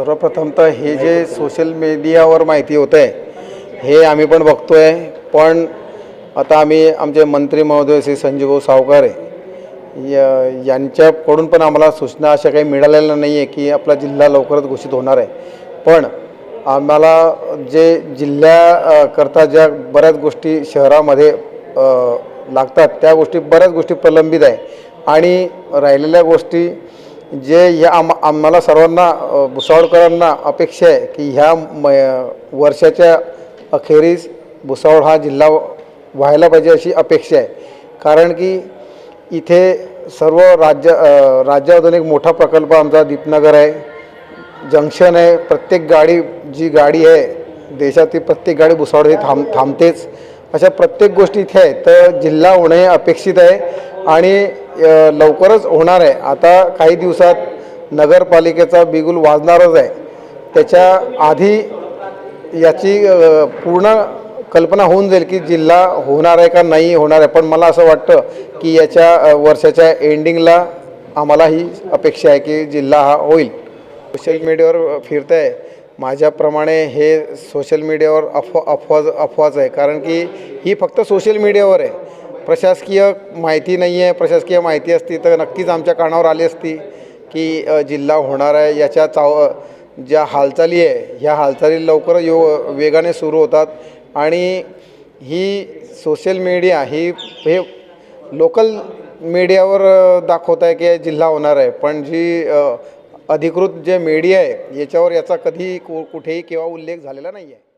सर्वप्रथमतः हे जे सोशल मीडियावर माहिती होत आहे हे आम्ही पण बघतो आहे पण आता आम्ही आमचे मंत्री महोदय श्री संजीवभाऊ सावकारे या यांच्याकडून पण आम्हाला सूचना अशा काही मिळालेल्या नाही आहे की आपला जिल्हा लवकरच घोषित होणार आहे. पण आम्हाला जे जिल्ह्याकरता ज्या बऱ्याच गोष्टी शहरामध्ये लागतात त्या गोष्टी बऱ्याच गोष्टी प्रलंबित आहे. आणि राहिलेल्या गोष्टी जे या आम आम्हाला सर्वांना भुसावळकरांना अपेक्षा आहे की ह्या म वर्षाच्या अखेरीस भुसावळ हा जिल्हा व्हायला पाहिजे अशी अपेक्षा आहे. कारण की इथे सर्व राज्य राज्यातून एक मोठा प्रकल्प आमचा दीपनगर आहे. जंक्शन आहे. प्रत्येक गाडी जी गाडी आहे देशातील प्रत्येक गाडी भुसावळ ही थांब थांबतेच. अशा प्रत्येक गोष्टी इथे आहे तर जिल्हा होणे अपेक्षित आहे. आणि लवकरच होणार आहे. आता काही दिवसात नगरपालिकेचा बिगुल वाजणारच आहे. त्याच्या आधी याची पूर्ण कल्पना होऊन जाईल की जिल्हा होणार आहे का नाही होणार आहे. पण मला असं वाटतं की याच्या वर्षाच्या एंडिंगला आम्हाला ही अपेक्षा आहे की जिल्हा हा होईल. सोशल मीडियावर फिरत आहे माझ्याप्रमाणे हे सोशल मीडियावर अफवा अफवा अफवाच आहे. कारण की ही फक्त सोशल मीडियावर आहे. प्रशासकीय माहिती नाही आहे प्रशासकीय माहिती असती तर नक्कीच आमच्या कानावर आली असती की जिल्हा होणार आहे. याच्या चाव ज्या हालचाली आहे ह्या हालचाली लवकर यो वेगाने सुरू होतात. आणि ही सोशल मीडिया ही हे लोकल मीडियावर दाखवत आहे की जिल्हा होणार आहे. पण जी अधिकृत जे मीडिया आहे याच्यावर याचा कधी कु कुठेही किंवा उल्लेख झालेला नाही आहे